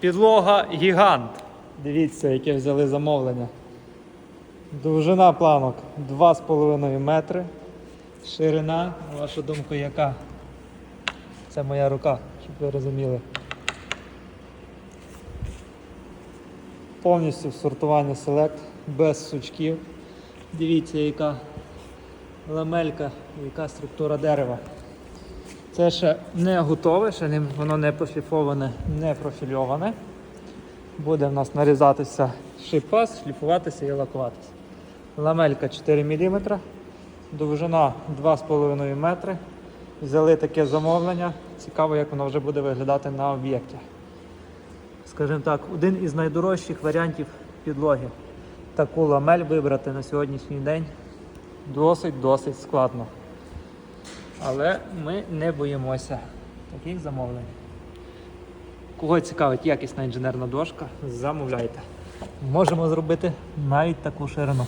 Підлога гігант. Дивіться, яке взяли замовлення. Довжина планок 2,5 метри. Ширина, на вашу думку, яка? Це моя рука, щоб ви розуміли. Повністю сортування селект, без сучків. Дивіться, яка ламелька, яка структура дерева. Це ще не готове, ще не, воно не пошліфоване, не профільоване. Буде в нас нарізатися шипас, шліфуватися і лакуватися. Ламелька 4 мм, довжина 2,5 метри. Взяли таке замовлення. Цікаво, як воно вже буде виглядати на об'єкті. Скажімо так, один із найдорожчих варіантів підлоги. Таку ламель вибрати на сьогоднішній день досить-досить складно. Але ми не боїмося таких замовлень. Кого цікавить якісна інженерна дошка, замовляйте. Можемо зробити навіть таку ширину.